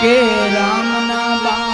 કે રામના બાણ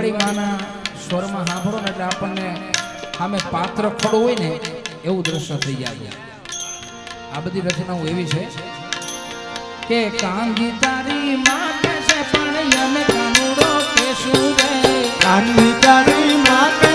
શિવાળી માના સ્વરમાં સાંભળો ને એટલે આપણને સામે પાત્ર ખડો હોય ને એવું દ્રશ્ય થઈ જાય. આ બધી રચનાઓ એવી છે કે કાંગી તારી માટે છે પણ યને કાનુડો કે શું રે? કાંગી તારી માટે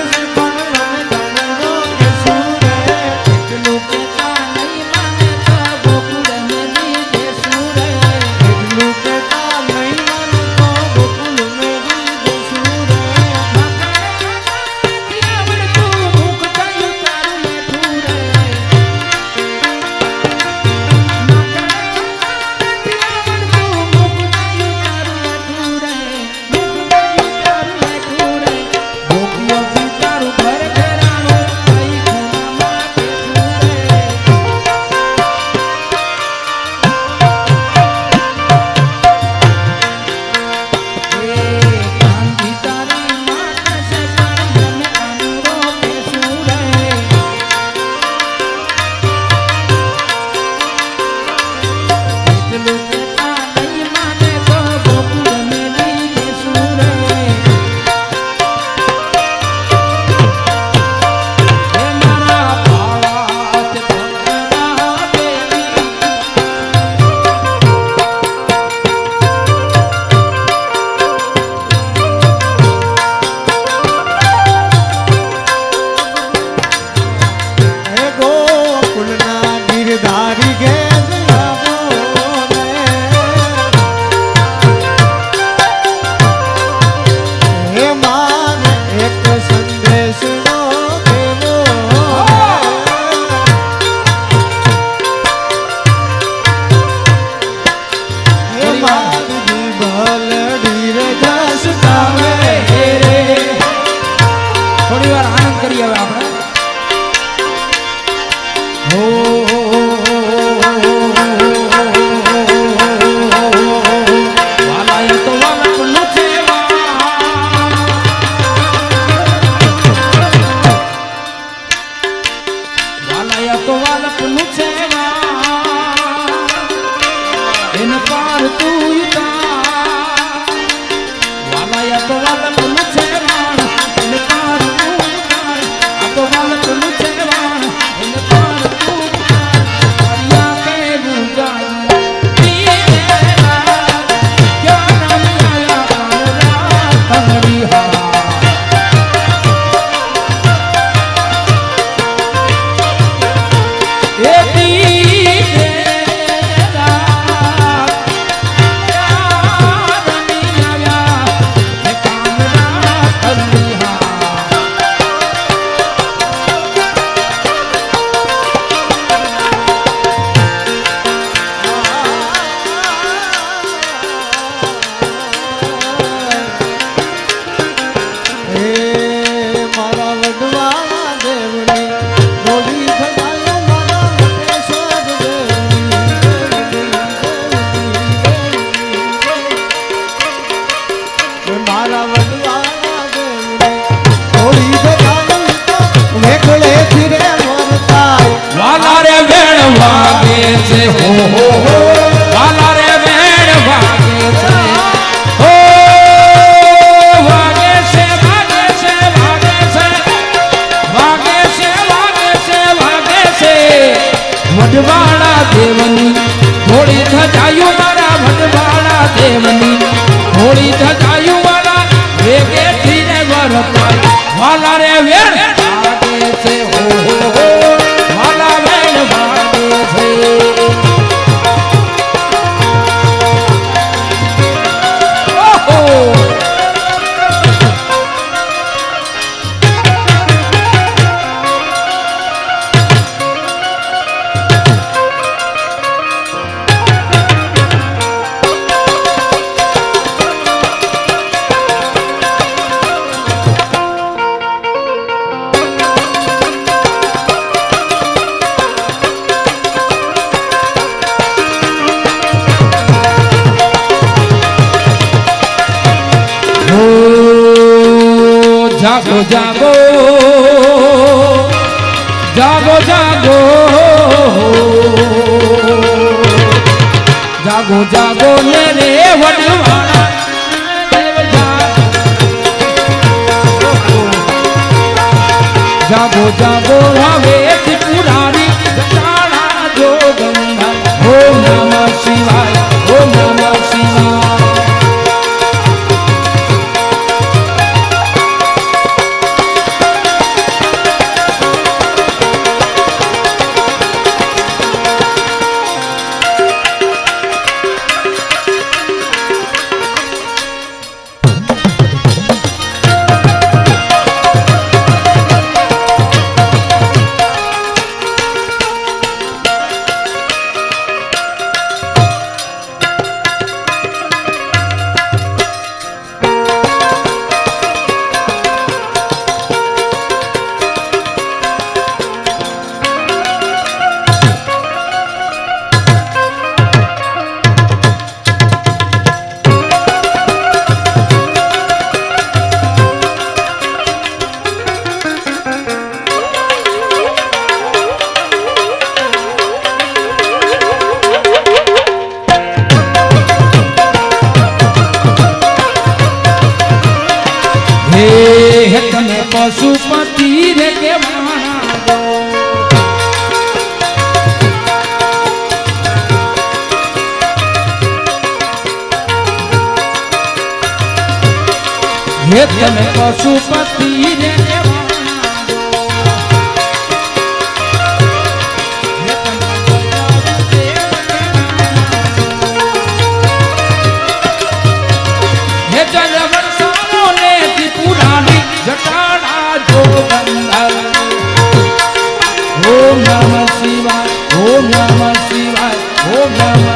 જાગો જાગો. જાગો જાગો. જાગો જાગો ને રે વડવાણા. જાગો જાગો હવે હે તમે પશુપતિ ને Om Namah Shivaya Om Namah Shivaya Om Namah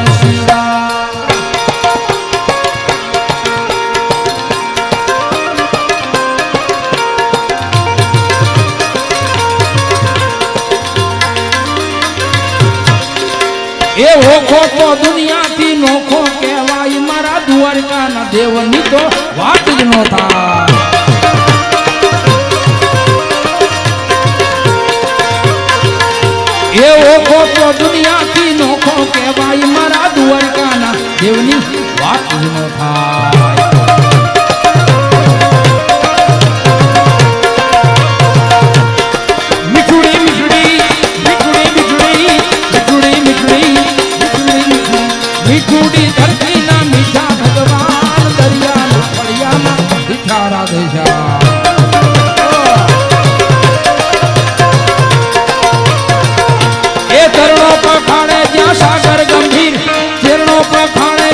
તો દુનિયાથી નોખો કહેવાય. મારા દ્વારકાના દેવની તો વાત જ નો થાય. એ ઓખો તો દુનિયાથી નોખો કહેવાય. મારા દ્વારકાના દેવની વાત નો થાય. મીઠુડી પખાણે જ્યાં સાગર ગંભીર ચરણો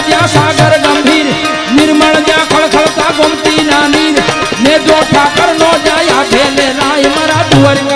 જ્યાં સાગર ગંભીર, નિર્મળ જ્યાં ખળખળતા ગોમતી ના જાય હાથે લે રાય